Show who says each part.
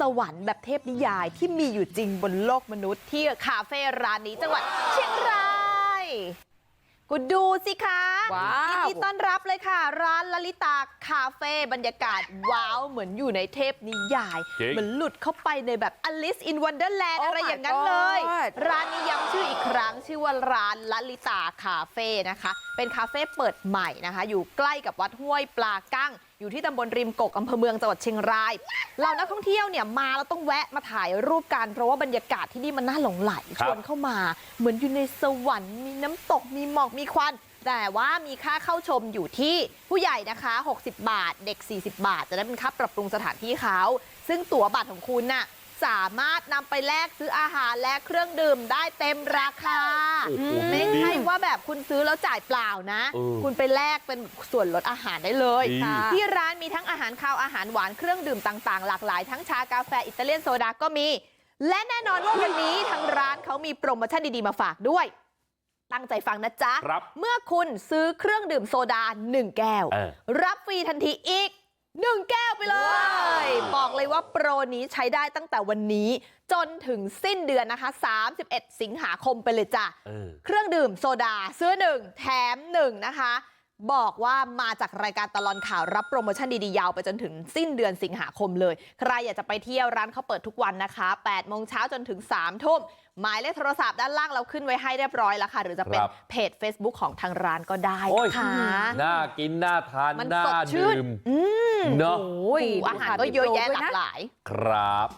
Speaker 1: สวรรค์แบบเทพนิยายที่มีอยู่จริงบนโลกมนุษย์ที่คาเฟ่ร้านนี้จังหวัดเชียงรายกูดูสิคะ ยินดีต้อนรับเลยค่ะ ร้านลลิตาคาเฟ่บรรยากาศว้าวเหมือนอยู่ในเทพนิยาย
Speaker 2: จริง
Speaker 1: เหมือนหลุดเข้าไปในแบบ Alice in Wonderland
Speaker 3: Oh
Speaker 1: อะไร
Speaker 3: my
Speaker 1: อย่างนั้นเลย
Speaker 3: God
Speaker 1: ร้านนี้ย้ำชื่ออีกครั้ง ชื่อว่าร้านลลิตาคาเฟ่นะคะ เป็นคาเฟ่เปิดใหม่นะคะ อยู่ใกล้กับวัดห้วยปลากั้งอยู่ที่ตำบลริมกกอำเภอเมืองจังหวัดเชียงรายเรานักท่องเที่ยวเนี่ยมาแล้วต้องแวะมาถ่ายรูปกัน เพราะว่าบรรยากาศที่นี่มันน่าหลงไหล
Speaker 2: ครั
Speaker 1: ช
Speaker 2: บ
Speaker 1: วนเข้ามา เหมือนอยู่ในสวรรค์มีน้ำตกมีหมอกมีควัน แต่ว่ามีค่าเข้าชมอยู่ที่ผู้ใหญ่นะคะ60 บาท เด็ก 40 บาท จะได้เป็นค่าปรับปรุงสถานที่เขาซึ่งตั๋วบัตรของคุณน่ะสามารถนำไปแลกซื้ออาหารและเครื่องดื่มได้เต็มราคา
Speaker 2: โอ้โห
Speaker 1: ไม่
Speaker 2: ดี
Speaker 1: ใช่ว่าแบบคุณซื้อแล้วจ่ายเปล่านะ
Speaker 2: เออ
Speaker 1: คุณไปแลกเป็นส่วนลดอาหารได้เลย
Speaker 2: ดี
Speaker 1: ค่ะที่ร้านมีทั้งอาหารคาวอาหารหวานเครื่องดื่มต่างๆ หลากหลาย ทั้งชากาแฟอิตาเลียนโซดาก็มี และแน่นอนว่าวันนี้ทางร้านเขามีโปรโมชั่นดีๆมาฝากด้วย ตั้งใจฟังนะจ๊ะ
Speaker 2: ครับ
Speaker 1: เมื่อคุณซื้อเครื่องดื่มโซดา1แก้ว
Speaker 2: เออ
Speaker 1: รับฟรีทันทีอีก1แก้วไปเลย บอกเลยว่าโปรนี้ใช้ได้ตั้งแต่วันนี้จนถึงสิ้นเดือนนะคะ 31 สิงหาคมไปเลยจ้ะ
Speaker 2: เออ
Speaker 1: เครื่องดื่มโซดาซื้อหนึ่งแถมหนึ่งนะคะ บอกว่ามาจากรายการตลอดข่าวรับโปรโมชั่นดีๆยาวไปจนถึงสิ้นเดือนสิงหาคมเลย ใครอยากจะไปเที่ยวร้านเขาเปิดทุกวันนะคะ8โมงเช้าจนถึง3ทุ่มหมายเลขโทรศัพท์ด้านล่างเราขึ้นไว้ให้เรียบร้อยแล้วค่ะ หรือจะเป็น
Speaker 2: ครับ
Speaker 1: เพจ Facebook ของทางร้านก็ได้
Speaker 2: โอ้ย
Speaker 1: ค่ะ
Speaker 2: น่ากินน่าทาน
Speaker 1: มัน
Speaker 2: น่า
Speaker 1: สดชื่น
Speaker 2: ดื่ม
Speaker 1: อืม
Speaker 2: เนาะ
Speaker 1: โอ้ยอาหารก็เยอะแยะหลากหลาย
Speaker 2: ครับ